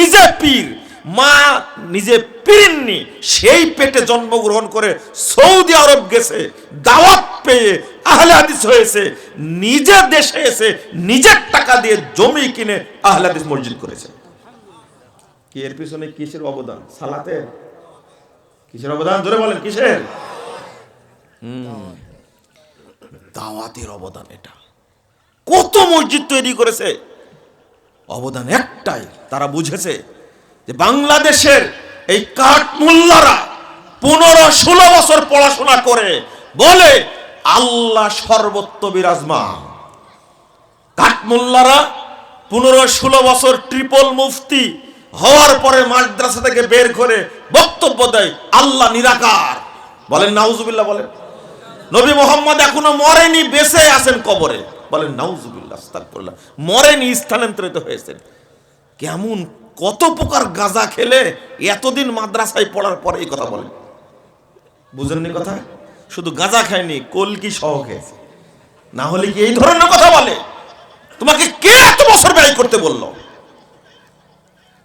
নিজে পীর, মা নিজে পীরনি সেই পেটে জন্মগ্রহণ করে সৌদি আরব গেছে, দাওয়াত পেয়ে আহলে হাদিস হয়েছে, নিজে দেশে এসে নিজের টাকা দিয়ে জমি কিনে আহলে হাদিস মসজিদ করেছে। এর পিছনে কিসের অবদান? সালাতে? কিসের অবদান? ধরে বলেন, কিসের? দাওয়াতের অবদান এটা। কত মসজিদ তৈরি করেছে? অবদান একটাই। তারা বুঝেছে যে বাংলাদেশের এই কাঠমুল্লারা পনেরো ষোলো বছর পড়াশোনা করে বলে আল্লাহ সর্বত্র বিরাজমান। কাঠমুল্লারা পনেরো ষোলো বছর ট্রিপল মুফতি হওয়ার পরে মাদ্রাসা থেকে বের করে বক্তব্য দেয়, আল্লাহ নিরাকার। বলেন, নাউজুবিল্লাহ বলেন। নবী মোহাম্মদ এখনও মরেনি, বেঁচে আছেন কবরে। বলেন, নাউজুবিল্লাহ মরেনি, স্থানান্তরিত হয়েছেন। কেমন, কত প্রকার গাঁজা খেলে এতদিন মাদ্রাসায় পড়ার পরে এই কথা বলেন বুঝেননি কথা? শুধু গাঁজা খায়নি, কলকি সহ খেয়েছে। না হলে কি এই ধরনের কথা বলে? তোমাকে কে এত বছর ব্যয় করতে বলল?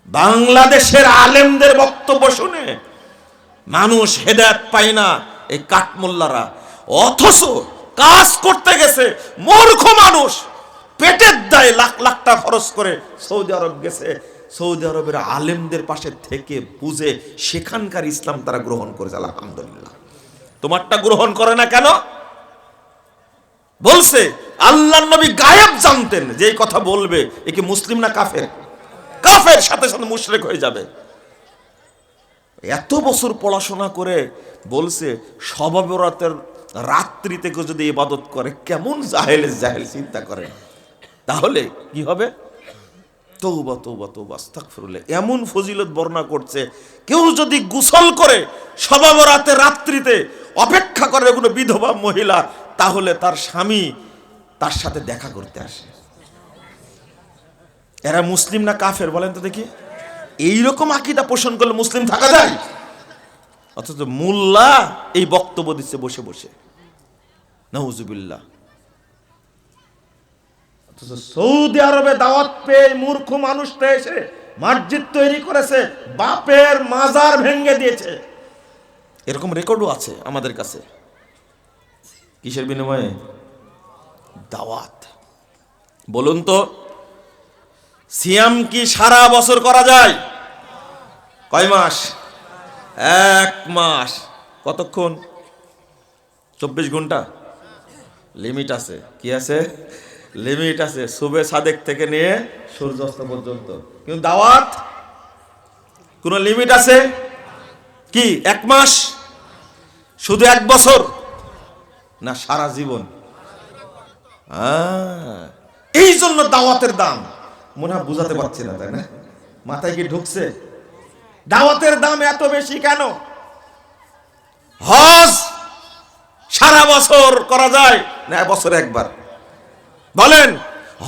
বাংলাদেশের আলেমদের বক্তব্য শুনে মানুষ হেদায়ত পায় না এই কাঠমোল্লারা। অথচ কাজ করতে গেছে মূর্খ মানুষ। পেটের দায় লাখ লাখ টাকা খরচ করে সৌদি আরব গেছে। সৌদি আরবের আলেমদের পাশে থেকে বুঝে সেখানকার ইসলাম তারা গ্রহণ করেছে, আলহামদুলিল্লাহ। তোমারটা গ্রহণ করে না কেন? বলছে, আল্লাহ নবী গায়েব জানতেন যে কথা বলবে, এ কি মুসলিম না কাফের? কাফের সাথে সাথে মুশরেক হয়ে যাবে। এত বছর পড়াশোনা করে বলছে, সবাবরাতের রাত্রিতে কেউ যদি ইবাদত করে, কেমন জাহেল জাহেল চিন্তা করে। তাহলে কি হবে? তৌবা তৌবা তৌবা, আস্তাগফিরুল্লাহ। এমন ফজিলত বর্ণনা করছে, কেউ যদি গোসল করে সবাবরাতে রাত্রিতে অপেক্ষা করে কোনো বিধবা মহিলা, তাহলে তার স্বামী তার সাথে দেখা করতে আসে। এরা মুসলিম না কাফের বলেন তো দেখি? এইরকম আকিদা পোষণ করলে মুসলিম থাকা যায়? অথচ মোল্লা এই বক্তব্য দিচ্ছে বসে বসে। নহুজুবিল্লাহ সৌদি আরবে দাওয়াত পেয়ে মূর্খ মানুষটা এসে মসজিদ তৈরি করেছে, বাপের মাজার ভেঙে দিয়েছে। এরকম রেকর্ডও আছে আমাদের কাছে। কিসের বিনিময়ে? দাওয়াত। বলুন তো, সিয়াম কি সারা বছর করা যায়? কয় মাস? এক মাস। কতক্ষণ? চব্বিশ ঘণ্টা? লিমিট আছে। কি আছে? লিমিট আছে সুবে সাদেক থেকে নিয়ে সূর্যাস্ত পর্যন্ত। কিন্তু দাওয়াত, কোনো লিমিট আছে? কি, এক মাস? শুধু এক বছর? না, সারা জীবন। এই জন্য দাওয়াতের দাম। মনে হয় বুঝাতে পারছি না, তাই না? মাথায় কি ঢুকছে? দাওয়াতের দাম এত বেশি কেন? হজ সারা বছর করা যায়? না, বছরে একবার। বলেন,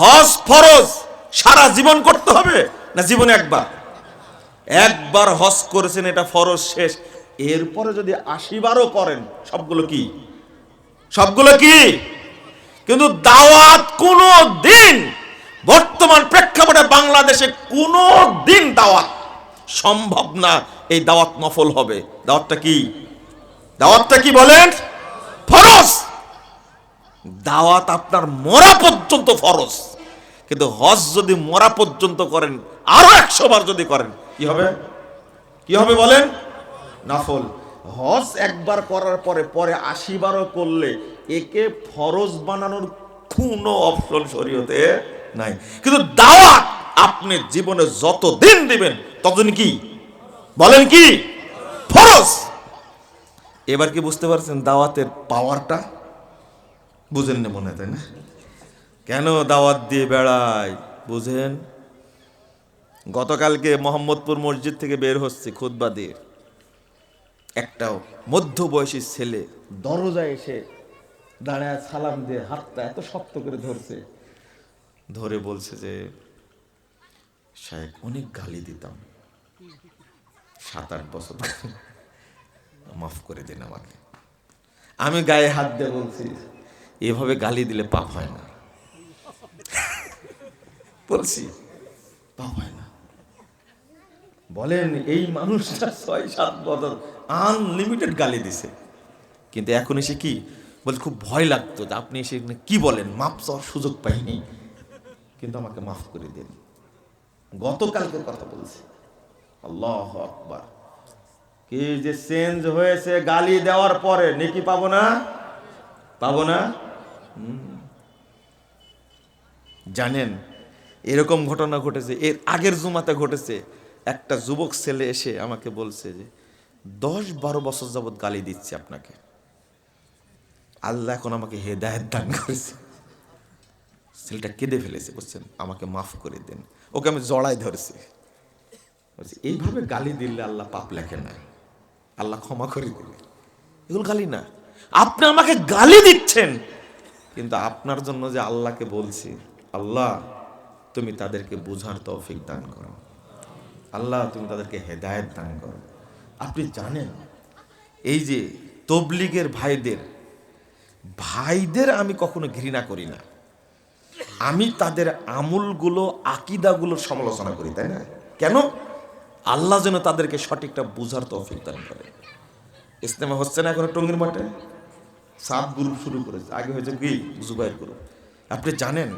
হজ ফরজ সারা জীবন করতে হবে না জীবনে একবার? একবার হজ করেছেন, এটা ফরজ শেষ। এরপরে যদি আশিবারও করেন, সবগুলো কি? সবগুলো কি? কিন্তু দাওয়াত কোনো দিন, বর্তমান প্রেক্ষাপটে বাংলাদেশে কোনো দিন দাওয়াত সম্ভব না, এই দাওয়াত নফল হবে। দাওয়াতটা কি? দাওয়াতটা কি বলেন? ফরজ! দাওয়াত আপনার মরা পর্যন্ত ফরজ। কিন্তু হজ যদি মরা পর্যন্ত করেন, আরও একশো বার যদি করেন, কি হবে? কি হবে বলেন? নাফল। হজ একবার করার পরে পরে আশি বারও করলে একে ফরজ বানানোর কোনো অপশন শরীয়তে নাই। কিন্তু দাওয়াত আপনি জীবনে যত দিন দিবেন, ততদিন কি? বলেন কি? ফরজ। এবার কি বুঝতে পারছেন দাওয়াতের পাওয়ারটা বুঝেন না মনে তাই না? কেন দাওয়াত দিয়ে বেড়ায়? বুঝেন? গতকালকে মোহাম্মদপুর মসজিদ থেকে বের হচ্ছে খুতবা দিয়ে। একটাও মধ্যবয়সী ছেলে দরজায় এসে দাঁড়ায়, সালাম দিয়ে হাতটা এত শক্ত করে ধরছে। ধরে বলছে যে সাহেব অনেক গালি দিতাম। সাত আট বছর মাফ করে দিন আমাকে। আমি গায়ে হাত দিয়ে বলছি এভাবে গালি দিলে পাপ হয় না। বলছি, পাপ হয় না। বলেন, এই মানুষটা ছয় সাত বছর আনলিমিটেড গালি দিছে। কিন্তু এখন এসে কি? বলছে, খুব ভয় লাগতো যে আপনি এসে কি বলেন? মাপ চাওয়ার সুযোগ পাইনি। কিন্তু আমাকে মাফ করে দিন। গতকালকের কথা বলছি। আল্লাহ আকবার। কি যে চেঞ্জ হয়েছে গালি দেওয়ার পরে, নেকি পাবো না? পাবো না। জানেন এরকম ঘটনা ঘটেছে এর আগের জুমাতে ঘটেছে একটা যুবক ছেলে এসে আমাকে বলছে যে দশ বারো বছর যাবৎ গালি দিচ্ছে আপনাকে। আল্লাহ এখন আমাকে হেদায়ত দান করেছে। ছেলেটা কেঁদে ফেলেছে বুঝছেন আমাকে মাফ করে দেন। ওকে আমি জড়াই ধরেছি। বলছি, এইভাবে গালি দিলে আল্লাহ পাপ লেখে না। আল্লাহ ক্ষমা করে দিলে এগুলো গালি না। আপনি আমাকে গালি দিচ্ছেন। কিন্তু আপনার জন্য যে আল্লাহকে বলছি, আল্লাহ, তুমি তাদেরকে বোঝার তৌফিক দান করো। আল্লাহ, তুমি তাদেরকে হেদায়েত দান করো। আপনি জানেন, এই যে তবলিগের ভাইদের ভাইদের আমি কখনো ঘৃণা করি না। আমি তাদের আমুলগুলো আকিদাগুলোর সমালোচনা করি, তাই না? কেন? আল্লাহ যেন তাদেরকে সঠিকটা বুঝার তৌফিক দান করে। ইসলামে হচ্ছে না এখনও টঙ্গির মাঠে? সাত গ্রুপ শুরু করেছে। আগে হয়েছে কি? জুবাইর গ্রুপ। আপনি জানেন,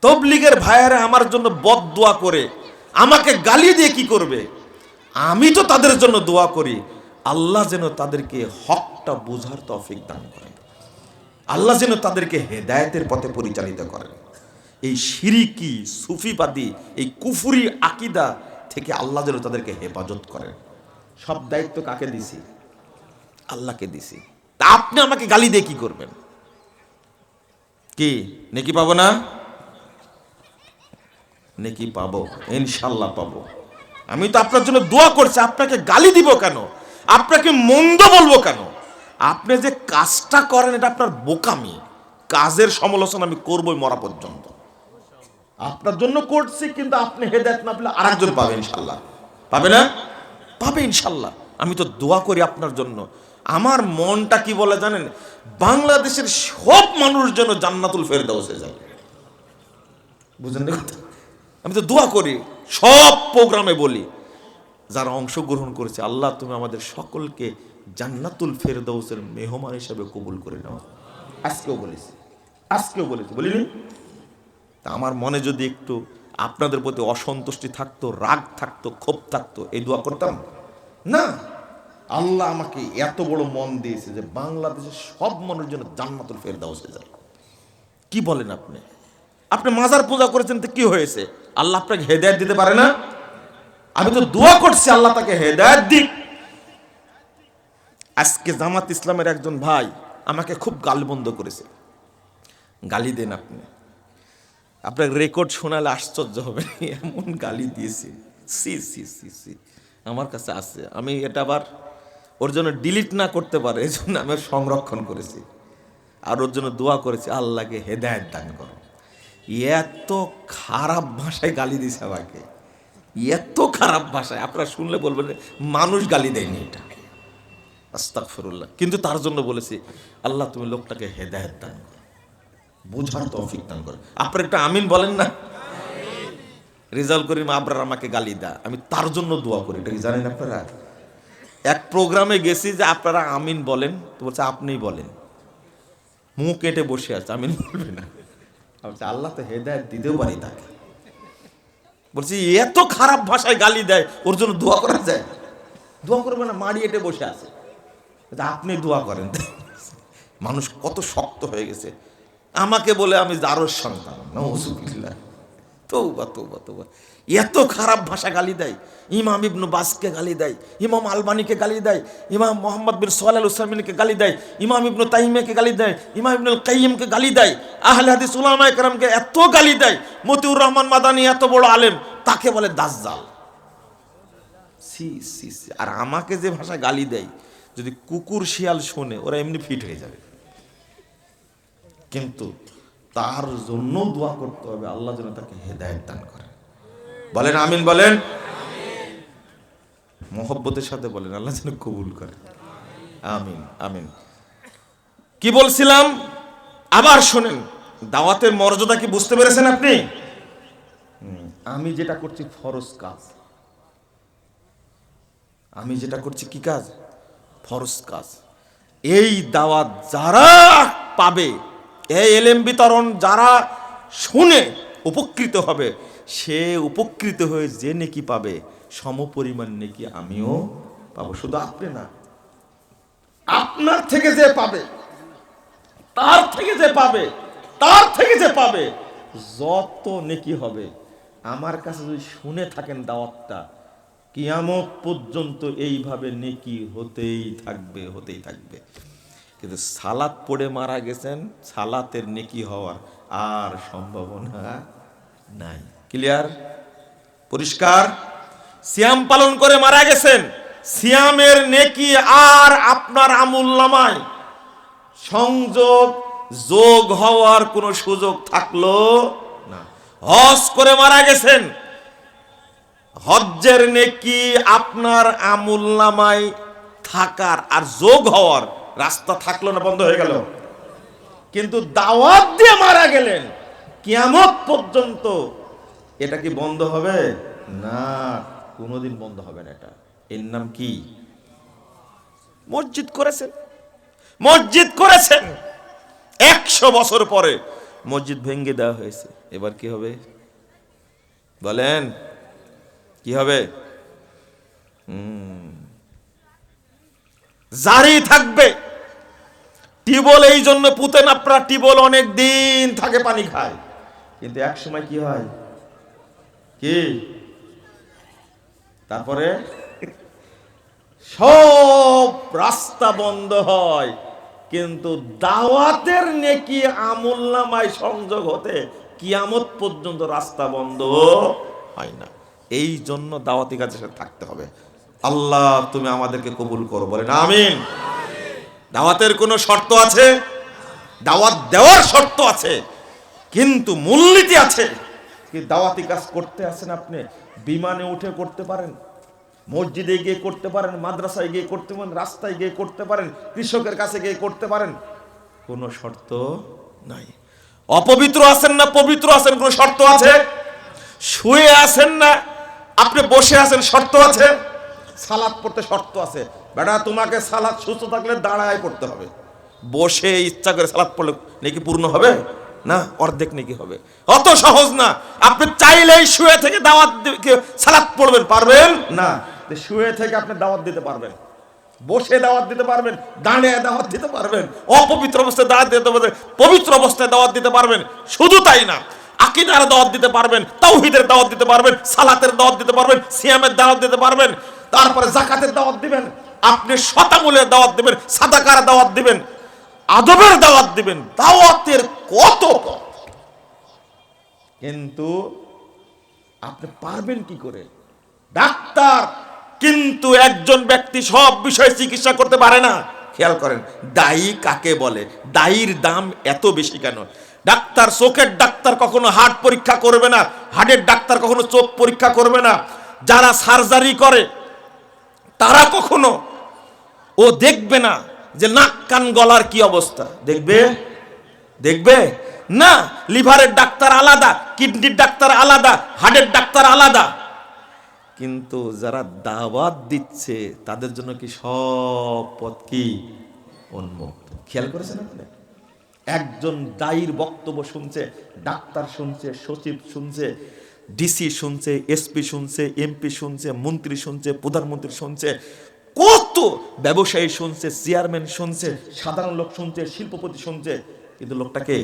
তবলিগের ভাইয়েরা আমার জন্য বদ দোয়া করে, আমাকে গালি দিয়ে কি করবে? আমি তো তাদের জন্য দোয়া করি। আল্লাহ যেন তাদেরকে হকটা বোঝার তফিক দান করেন। আল্লাহ যেন তাদেরকে হেদায়েতের পথে পরিচালিত করেন। এই সিরিকি, সুফিবাদী, এই কুফুরি আকিদা থেকে আল্লাহ যেন তাদেরকে হেফাজত করেন। সব দায়িত্ব কাকে দিছি? আল্লাহকে দিছি। তা আপনি আমাকে গালি দিয়ে কি করবেন? কি? নেকি পাবো না? নেকি পাবো, ইনশাল্লাহ পাবো। আমি তো আপনার জন্য দোয়া করছি, আপনাকে গালি দিব কেন? আপনাকে মন্দ বলব কেন? আপনি যে কাজটা করেন, এটা আপনার বোকামি। কাজের সমালোচনা আমি করবই মরা পর্যন্ত। আপনার জন্য করছি, কিন্তু আপনি হেদায়ত না পেলে আরেকজন পাবে ইনশাল্লাহ। পাবে না? পাবে ইনশাল্লাহ। আমি তো দোয়া করি আপনার জন্য। আমার মনটা কি বলে জানেন? বাংলাদেশের সব মানুষ যেন জান্নাতুল ফেরদাউসে যায়। বুঝলেন না? আমি তো দোয়া করি, সব প্রোগ্রামে বলি, যারা অংশগ্রহণ করেছে, আল্লাহ তুমি আমাদের সকলকে জান্নাতুল ফেরদাউসের মেহমান হিসাবে কবুল করে নেওয়া আজকেও বলেছি আজকেও বলেছি, বলিনি? তা আমার মনে যদি একটু আপনাদের প্রতি অসন্তুষ্টি থাকতো, রাগ থাকতো, ক্ষোভ থাকতো, এই দোয়া করতাম? না। আল্লাহ আমাকে এত বড় মন দিয়েছে যে বাংলাদেশের সব মানুষ যেন জান্নাতুল ফেরদাউসে যায়। কি বলেন আপনি? আপনি মাজার পূজা করেছেন তো কি হয়েছে? আল্লাহ আপনাকে হেদায়ত দিতে পারে না? আমি তো দোয়া করছি আল্লাহ তাকে হেদায়ত দিক। আজকে জামাত ইসলামের একজন ভাই আমাকে খুব গালবন্ধ করেছে। গালি দেন আপনি। আপনার রেকর্ড শোনালে আশ্চর্য হবে। এমন গালি দিয়েছে। সি সি সি সি। আমার কাছে আছে। আমি এটা আবার ওর জন্য ডিলিট না করতে পারে, এই জন্য আমি সংরক্ষণ করেছি। আর ওর জন্য দোয়া করেছি, আল্লাহকে হেদায়ত দান করো। এত খারাপ ভাষায় গালি দিছে আমাকে। এত খারাপ ভাষায়, আপনারা শুনলে বলবেন মানুষ গালি দেয়নি এটা। আস্তাগফিরুল্লাহ। কিন্তু তার জন্য বলেছি, আল্লাহ তুমি লোকটাকে হেদায়ত দান করো। বোঝার তৌফিক দান করো। আপনার একটা আমিন বলেন না? রেজাল্ট করিম আবরার আমাকে গালি দা আমি তার জন্য দোয়া করি। এটা কি জানেন আপনারা? এক প্রোগ্রামে গেছি যে আপনারা আমিন বলেন তো বলছে আপনিই বলেন। মুখ কেটে বসে আছে আমিন বলবে না। বলছি, আল্লাহ তো হেদায়ত দিতেও পারি তাকে। বলছি এত খারাপ ভাষায় গালি দেয় ওর জন্য দোয়া করা যায়? দোয়া করবে না মাড়ি এটে বসে আছে। আপনি দোয়া করেন। মানুষ কত শক্ত হয়ে গেছে। আমাকে বলে আমি জারোর সন্তান নজুবিল্লাহ তৌবা তৌবা তৌবা। এত খারাপ ভাষা গালি দেয়। ইমাম ইবনু বাসকে গালি দেয়, ইমাম আলবানিকে গালি দেয়, ইমাম মোহাম্মদ বিন সোহাল উসামিনকে গালি দেয়, ইমাম ইবনু তাইমেকে গালি দেয়, ইমাম ইবনুল কাইমকে গালি দেয়, আহলে হাদিস উলামায়ে কেরামকে এত গালি দেয়, মতিউর রহমান মাদানি এত বড় আলেম, তাকে বলে দাজ্জাল। সি সি সি, আর আমাকে যে ভাষা গালি দেয়, যদি কুকুর শিয়াল শোনে, ওরা এমনি ফিট হয়ে যাবে। কিন্তু তার জন্য দোয়া করতে হবে, আল্লাহ যেন তাকে হেদায়ত দান করে। বলেন আমিন, বলেন। মোহব্বতের সাথে বলেন, আল্লাহ যেন কবুল করে। আমিন আমিন। কি বলছিলাম? আবার শোনেন, দাওয়াতের মর্যাদা কি বুঝতে পেরেছেন আপনি? আমি যেটা করছি ফরজ কাজ। আমি যেটা করছি কি কাজ? ফরজ কাজ। এই দাওয়াত যারা পাবে, এই এলেম বিতরণ যারা শুনে উপকৃত হবে সে উপকৃত হয়ে যে নেকি পাবে, সমপরিমাণ নেকি আমিও পাবো। শুধু আপনি না, আপনার থেকে যে পাবে, তার থেকে যে পাবে, তার থেকে যে পাবে, যত নেকি হবে, আমার কাছে যদি শুনে থাকেন দাওয়াতটা, কিয়ামত পর্যন্ত এইভাবে নেকি হতেই থাকবে হতেই থাকবে। কিন্তু সালাত পড়ে মারা গেছেন, সালাতের নেকি হওয়ার আর সম্ভাবনা নাই। ক্লিয়ার পরিষ্কার? সিয়াম পালন করে মারা গেছেন। সিয়ামের নেকি আর আপনার আমুল নামায়। সংযোগ, যোগ হওয়ার কোনো সুযোগ থাকল না। হজ করে মারা গেছেন। হজ্জের নেকি আপনার আমুল নামায় থাকার আর যোগ হওয়ার রাস্তা থাকল না, বন্ধ হয়ে গেল। কিন্তু দাওয়াত দিয়ে মারা গেলেন। কিয়ামত পর্যন্ত এটা কি বন্ধ হবে? না কোনোদিন বন্ধ হবে না এটা। এর নাম কি? মসজিদ করেছেন। মসজিদ করেছেন। একশো বছর পরে মসজিদ ভেঙ্গে দেওয়া হয়েছে। এবার কি হবে? বলেন কি হবে? জারি থাকবে। টিবল এই জন্য পুতেন আপনার টিবল অনেক দিন থাকে পানি খায়। কিন্তু এক সময় কি হয়? কি? তারপরে? সব রাস্তা বন্ধ হয় কিন্তু দাওয়াতের নেকি আমল নামায় সংযোগ হতে কিয়ামত পর্যন্ত রাস্তা বন্ধ হয় না। এই জন্য দাওয়াতি কাজের সাথে থাকতে হবে। আল্লাহ তুমি আমাদেরকে কবুল করো বলেন আমিন। দাওয়াতের কোনো শর্ত আছে? দাওয়াত দেওয়ার শর্ত আছে কিন্তু মূলনীতি আছে। কি দাওয়াতি কাজ করতে আসেন আপনি? বিমানে উঠে করতে পারেন, মসজিদে গিয়ে করতে পারেন, মাদ্রাসায় গিয়ে করতে পারেন, রাস্তায় গিয়ে করতে পারেন, কৃষকের কাছে গিয়ে করতে পারেন? কোনো শর্ত নাই। অপবিত্র আছেন না পবিত্র আছেন, কোনো শর্ত আছে? শুয়ে আছেন না, আপনি বসে আছেন, শর্ত আছে? সালাদ পড়তে শর্ত আছে। বেটা, তোমাকে সালাদ সুস্থ থাকলে দাঁড়ায় পড়তে হবে। বসে ইচ্ছা করে সালাদ পড়লে নাকি পূর্ণ হবে? না, অর্ধেক নাকি হবে। অত সহজ না। আপনি চাইলেই শুয়ে থেকে দাওয়াত সালাত পড়বেন, পারবেন? না শুয়ে থেকে আপনি দাওয়াত দিতে পারবেন। বসে দাওয়াত দিতে পারবেন দাঁড়িয়ে দাওয়াত দিতে পারবেন, অপবিত্র অবস্থায় দাওয়াত দিতে পারবেন, পবিত্র অবস্থায় দাওয়াত দিতে পারবেন, শুধু তাই না, আকিদার দাওয়াত দিতে পারবেন, তাওহীদের দাওয়াত দিতে পারবেন, সালাতের দাওয়াত দিতে পারবেন, সিয়ামের দাওয়াত দিতে পারবেন, তারপরে জাকাতের দাওয়াত দিবেন, আপনি শতামূলের দাওয়াত দিবেন, সাদাকার দাওয়াত দিবেন আদবের দাওয়াত দিবেন, দাওয়াতের কত কিন্তু আপনি পারবেন কি করে? ডাক্তার, কিন্তু একজন ব্যক্তি সব বিষয়ে চিকিৎসা করতে পারে না। খেয়াল করেন, দায়ী কাকে বলে? দায়ীর দাম এত বেশি কেন? ডাক্তার, চোখের ডাক্তার কখনো হার্ট পরীক্ষা করবে না, হার্টের ডাক্তার কখনো চোখ পরীক্ষা করবে না। যারা সার্জারি করে, তারা কখনো ও দেখবে না। যে নাক কান গলার কি অবস্থা? দেখবে? দেখবে? না, লিভারের ডাক্তার আলাদা, কিডনির ডাক্তার আলাদা, হার্টের ডাক্তার আলাদা। কিন্তু যারা দাওয়াত দিচ্ছে, তাদের জন্য কি সব পথ কি? উন্মুক্ত। খেয়াল করেছেন আপনি? একজন দায়ীর বক্তব্য শুনছে, ডাক্তার শুনছে, সচিব শুনছে, ডিসি শুনছে, এসপি শুনছে, এমপি শুনছে, মন্ত্রী শুনছে, প্রধানমন্ত্রী শুনছে কত ব্যবসায়ী শুনছে, চেয়ারম্যান শুনছে, সাধারণ লোক শুনছে, শিল্পপতি শুনছে, কিন্তু লোকটাকে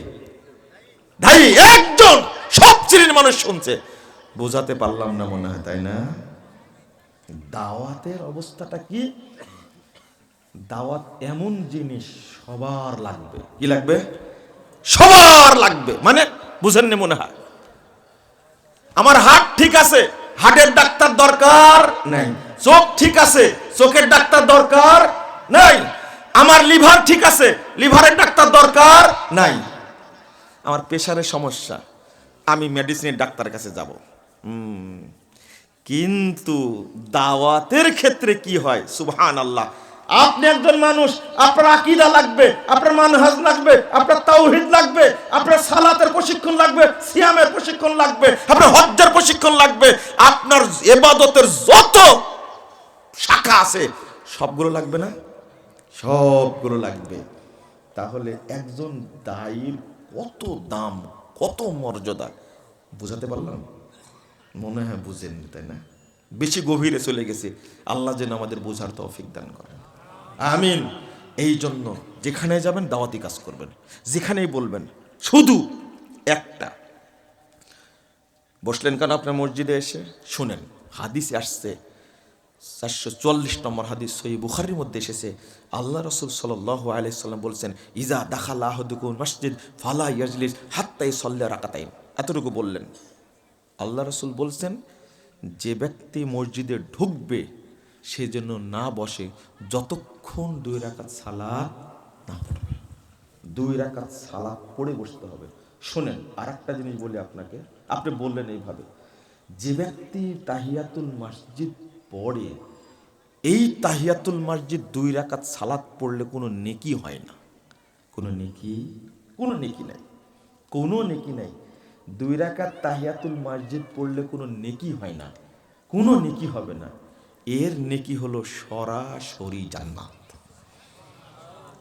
দায়ী একজন সব শ্রেণির মানুষ শুনছে। বোঝাতে পারলাম না মনে হয়, তাই না? দাওয়াতের অবস্থাটা কি? দাওয়াত এমন জিনিস, সবার লাগবে। কি লাগবে? সবার লাগবে। মানে বুঝেননি মনে হয়। আমার হাট ঠিক আছে, হাটের ডাক্তার দরকার নাই, চোখ ঠিক আছে চোখের ডাক্তার দরকার নাই। আমার লিভার ঠিক আছে, লিভারের ডাক্তার দরকার নাই। আমার প্রেশারের সমস্যা, আমি মেডিসিনের ডাক্তারের কাছে যাব। কিন্তু দাওয়াতের ক্ষেত্রে কি হয়? সুবহান আল্লাহ আপনি একজন মানুষ, আপনার আকিদা লাগবে, আপনার মানহাজ লাগবে, আপনার তাওহিদ লাগবে, আপনার সালাতের প্রশিক্ষণ লাগবে, সিয়ামের প্রশিক্ষণ লাগবে, আপনার হজ্জের প্রশিক্ষণ লাগবে, আপনার এবাদতের যত শাখা আছে। সবগুলো লাগবে না? সবগুলো লাগবে। তাহলে একজন দায়ীর কত দাম, কত মর্যাদা, বুঝাতে পারলাম? মনে হয় বুঝেননি তাই না? বেশি গভীরে চলে গেছে। আল্লাহ যেন আমাদের বোঝার তৌফিক দান করেন। আমিন। এই জন্য যেখানে যাবেন, দাওয়াতি কাজ করবেন। যেখানেই বলবেন, শুধু একটা। বসলেন কেন আপনার মসজিদে এসে? শুনেন, হাদিসে আসছে চারশো চুয়াল্লিশ নম্বর হাদিস সই বুখারির মধ্যে এসেছে। আল্লাহ রসুল সাল্লাহ আলাইসাল্লাম বলছেন ইজা দাখাল আহদুকুন মসজিদ, ফালা ইয়াজলিস হাত্তাই সল্লা রাকাতাইন। এতটুকু বললেন। আল্লাহ রসুল বলছেন, যে ব্যক্তি মসজিদে ঢুকবে, সে যেন না বসে, যতক্ষণ দুই রাকাত সালাত না পড়বে। দুই রাকাত সালাত পড়ে বসতে হবে। শোনেন আর একটা জিনিস বলি আপনাকে। আপনি বললেন এইভাবে, যে ব্যক্তি তাহিয়াতুল মসজিদ পড়ে, এই তাহিয়াতুল মসজিদ দুই রাকাত সালাত পড়লে কোনো নেকি হয় না। কোনো নেকি? কোনো নেকি নাই। কোনো নেকি নাই। দুই রাকাত তাহিয়াতুল মসজিদ পড়লে কোনো নেকি হয় না। কোনো নেকি হবে না। এর নেকি হলো সরাসরি জান্নাত।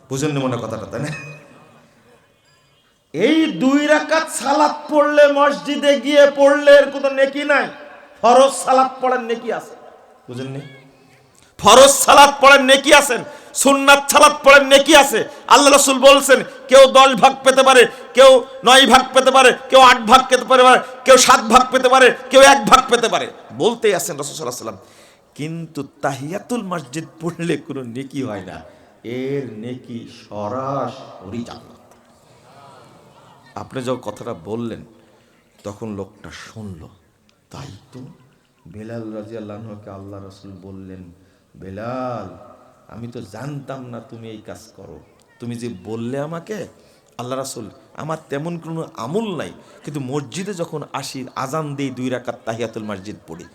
বুঝেন মনে কথাটা, তাই না? এই দুই রাকাত সালাত পড়লে মসজিদে গিয়ে পড়লে এর কোনো নেকি নাই। ফরজ সালাত পড়ার নেকি আছে। বুঝেননি? ফরজ সালাত পড়েন নেকি আছেন? সুন্নাত সালাত পড়েন নেকি আছে? আল্লাহ রসুল বলছেন, কেউ দশ ভাগ পেতে পারে, কেউ নয় ভাগ পেতে পারে, কেউ আট ভাগ পেতে পারে, কেউ সাত ভাগ পেতে পারে, কেউ এক ভাগ পেতে পারে। বলতেই আছেন রসুল সাল্লাহ সাল্লাম কিন্তু তাহিয়াতুল মসজিদ পড়লে কোনো নেকি হয় না। এর নেকি সরাসরি জান্নাত। আপনি যখন কথাটা বললেন, তখন লোকটা শুনলো। তাই তো? বেলাল রাজি আল্লাহকে আল্লাহ রসুল বললেন, বেলাল, আমি তো জানতাম না তুমি এই কাজ করো। তুমি যে বললে আমাকে, আল্লাহ রাসুল, আমার তেমন কোনো আমল নাই। কিন্তু মসজিদে যখন আসি, আজান দিই দুই রাকাত তাহিয়াতুল মসজিদ পড়ি,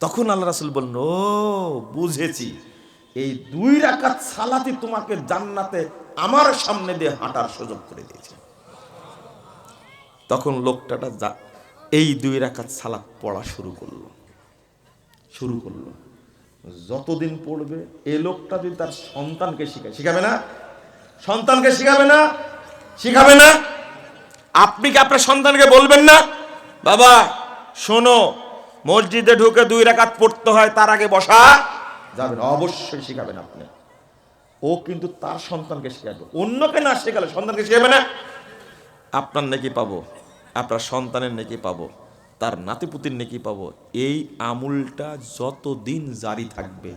তখন আল্লাহ রাসুল বললেন, ও, বুঝেছি। এই দুই রাকাত সালাতে তোমাকে জান্নাতে আমার সামনে দিয়ে হাঁটার সুযোগ করে দিয়েছে। তখন লোকটাটা যা, এই দুই রাকাত সালাত পড়া শুরু করল। শুরু করল। যতদিন পড়বে এই লোকটা যদি তার সন্তানকে শিখায়, শিখাবে না? সন্তানকে শিখাবে না? শিখাবে না? আপনি কি আপনার সন্তানকে বলবেন না? বাবা, শোনো, মসজিদে ঢুকে দুই রাকাত পড়তে হয়, তার আগে বসা যাবে না, অবশ্যই শিখাবেন আপনি। ও কিন্তু তার সন্তানকে শেখাবে। অন্যকে না শেখালে সন্তানকে শেখাবে না? আপনার নেকি পাবো, আপনার সন্তানের নেকি পাবো। তার নাতিপুতির নেকি পাবো। এই আমুলটা যতদিন জারি থাকবে।